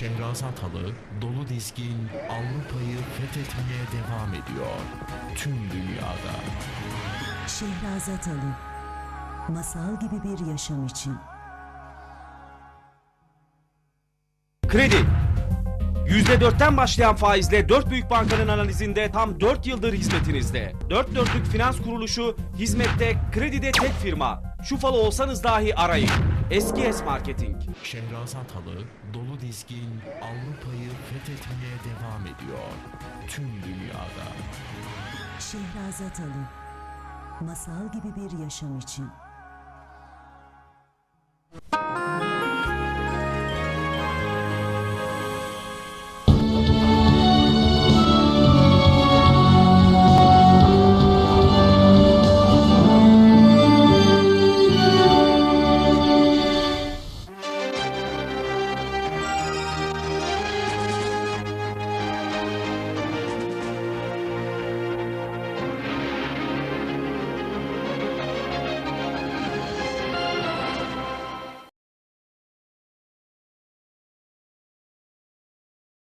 Şehrazat Halı dolu dizgin Avrupa'yı fethetmeye devam ediyor. Tüm dünyada. Şehrazat Ali Masal gibi bir yaşam için Kredi. %4'ten başlayan faizle 4 büyük bankanın analizinde tam 4 yıldır hizmetinizde. 4 dörtlük finans kuruluşu hizmette, kredide tek firma. Şufalı olsanız dahi arayın. Eski Es Marketing. Şehrazat Halı dolu dizgin Avrupa'yı fethetmeye devam ediyor. Tüm dünyada. Şehrazat Ali Masal gibi bir yaşam için